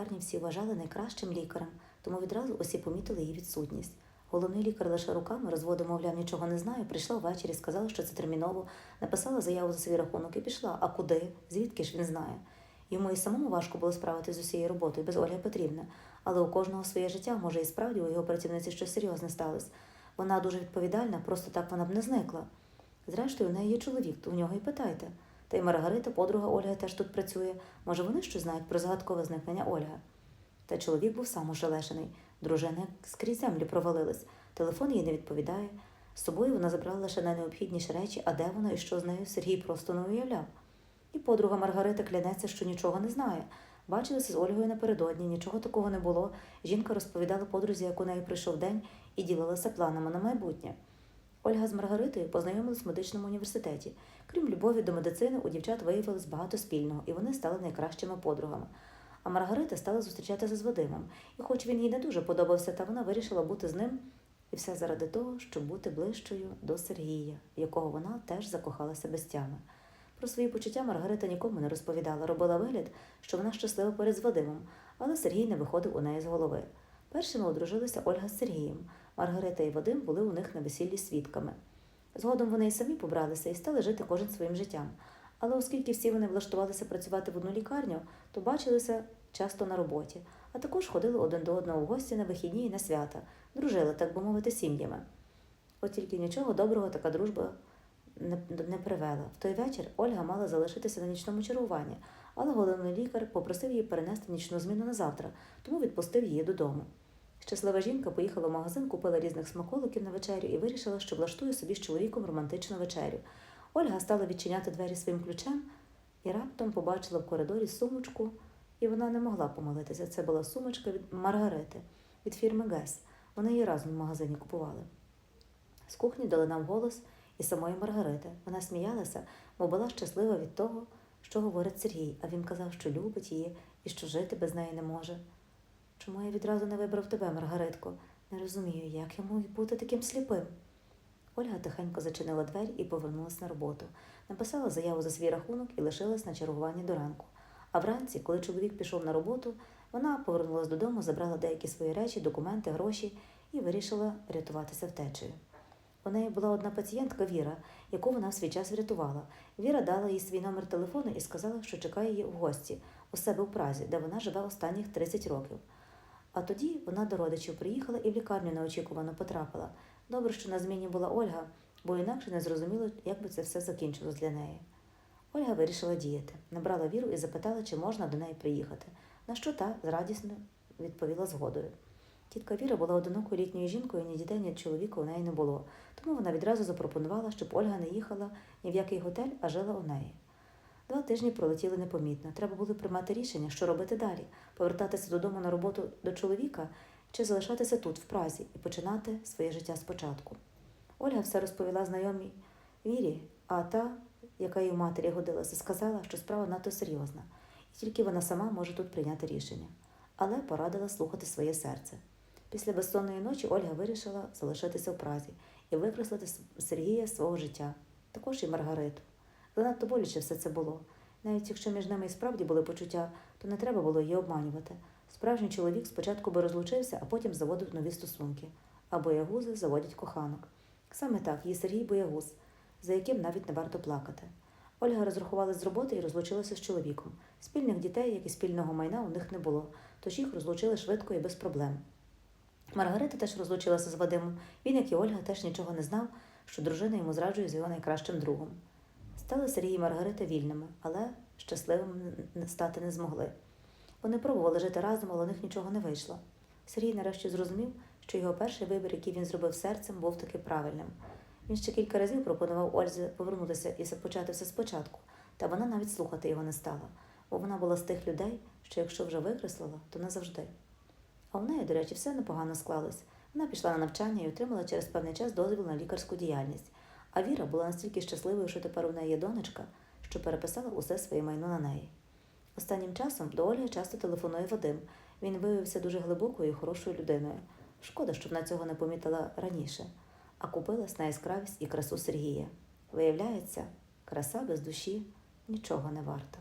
лікарні всі вважали найкращим лікарем, тому відразу усі помітили її відсутність. Головний лікар лише руками розводив, мовляв, нічого не знаю. Прийшла ввечері, сказала, що це терміново, написала заяву за свій рахунок і пішла. А куди? Звідки ж він знає? Йому і самому важко було справитися з усією роботою без Ольги Петрівни, але у кожного своє життя, може, і справді у його працівниці щось серйозне сталося. Вона дуже відповідальна, просто так вона б не зникла. Зрештою, у неї є чоловік, то у нього і питайте. Та й Маргарита, подруга Ольги, теж тут працює. Може, вони щось знають про загадкове зникнення Ольги. Та чоловік був сам ошелешений. Дружина скрізь землі провалилась. Телефон їй не відповідає. З собою вона забрала лише найнеобхідніші речі, а де вона і що з нею Сергій просто не уявляв. І подруга Маргарита клянеться, що нічого не знає. Бачилися з Ольгою напередодні, нічого такого не було. Жінка розповідала подрузі, як у неї прийшов день, і ділилася планами на майбутнє. Ольга з Маргаритою познайомились в медичному університеті. Крім любові до медицини, у дівчат виявилось багато спільного, і вони стали найкращими подругами. А Маргарита стала зустрічатися з Вадимом, і хоч він їй не дуже подобався, та вона вирішила бути з ним, і все заради того, щоб бути ближчою до Сергія, в якого вона теж закохалася без тями. Про свої почуття Маргарита нікому не розповідала, робила вигляд, що вона щаслива поряд з Вадимом, але Сергій не виходив у неї з голови. Першими одружилися Ольга з Сергієм. Маргарита і Вадим були у них на весіллі свідками. Згодом вони й самі побралися і стали жити кожен своїм життям. Але оскільки всі вони влаштувалися працювати в одну лікарню, то бачилися часто на роботі, а також ходили один до одного в гості на вихідні і на свята, дружили, так би мовити, сім'ями. От тільки нічого доброго така дружба не, не привела. В той вечір Ольга мала залишитися на нічному чергуванні, але головний лікар попросив її перенести нічну зміну на завтра, тому відпустив її додому. Щаслива жінка поїхала в магазин, купила різних смаколиків на вечерю і вирішила, що влаштує собі з чоловіком романтичну вечерю. Ольга стала відчиняти двері своїм ключем і раптом побачила в коридорі сумочку, і вона не могла помилитися. Це була сумочка від Маргарити від фірми Гес. Вони її разом в магазині купували. З кухні дали нам голос і самої Маргарити. Вона сміялася, бо була щаслива від того, що говорить Сергій, а він казав, що любить її і що жити без неї не може. Чому я відразу не вибрав тебе, Маргаритко? Не розумію, як я можу бути таким сліпим. Ольга тихенько зачинила двері і повернулася на роботу. Написала заяву за свій рахунок і лишилась на чергуванні до ранку. А вранці, коли чоловік пішов на роботу, вона повернулась додому, забрала деякі свої речі, документи, гроші і вирішила рятуватися втечею. У неї була одна пацієнтка Віра, яку вона в свій час врятувала. Віра дала їй свій номер телефону і сказала, що чекає її в гості у себе у Празі, де вона живе останніх 30 років. А тоді вона до родичів приїхала і в лікарню неочікувано потрапила. Добре, що на зміні була Ольга, бо інакше не зрозуміло, як би це все закінчилось для неї. Ольга вирішила діяти, набрала віру і запитала, чи можна до неї приїхати. На що та радісно відповіла згодою. Тітка Віра була одинокою літньою жінкою, ні дітей, ні чоловіка у неї не було, тому вона відразу запропонувала, щоб Ольга не їхала ні в який готель, а жила у неї. Два тижні пролетіли непомітно. Треба було приймати рішення, що робити далі: повертатися додому на роботу до чоловіка чи залишатися тут, в Празі, і починати своє життя спочатку. Ольга все розповіла знайомій Вірі, а та, яка в матері годилася, сказала, що справа надто серйозна, і тільки вона сама може тут прийняти рішення. Але порадила слухати своє серце. Після безсонної ночі Ольга вирішила залишитися в Празі і викреслити Сергія з свого життя, також і Маргариту. Занадто боляче все це було. Навіть якщо між ними і справді були почуття, то не треба було її обманювати. Справжній чоловік спочатку би розлучився, а потім заводив нові стосунки, а боягузи заводять коханок. Саме так, її Сергій боягуз, за яким навіть не варто плакати. Ольга розрахувалась з роботи і розлучилася з чоловіком. Спільних дітей, як і спільного майна, у них не було, тож їх розлучили швидко і без проблем. Маргарита теж розлучилася з Вадимом. Він, як і Ольга, теж нічого не знав, що дружина йому зраджує з його найкращим другом. Стали Сергій і Маргарита вільними, але щасливими стати не змогли. Вони пробували жити разом, але у них нічого не вийшло. Сергій нарешті зрозумів, що його перший вибір, який він зробив серцем, був таки правильним. Він ще кілька разів пропонував Ользі повернутися і почати все спочатку, та вона навіть слухати його не стала, бо вона була з тих людей, що якщо вже викреслила, то назавжди. А в неї, до речі, все непогано склалось. Вона пішла на навчання і отримала через певний час дозвіл на лікарську діяльність. А Віра була настільки щасливою, що тепер у неї є донечка, що переписала усе своє майно на неї. Останнім часом до Ольги часто телефонує Вадим. Він виявився дуже глибокою і хорошою людиною. Шкода, що вона цього не помітила раніше, а купилась на яскравість і красу Сергія. Виявляється, краса без душі нічого не варта.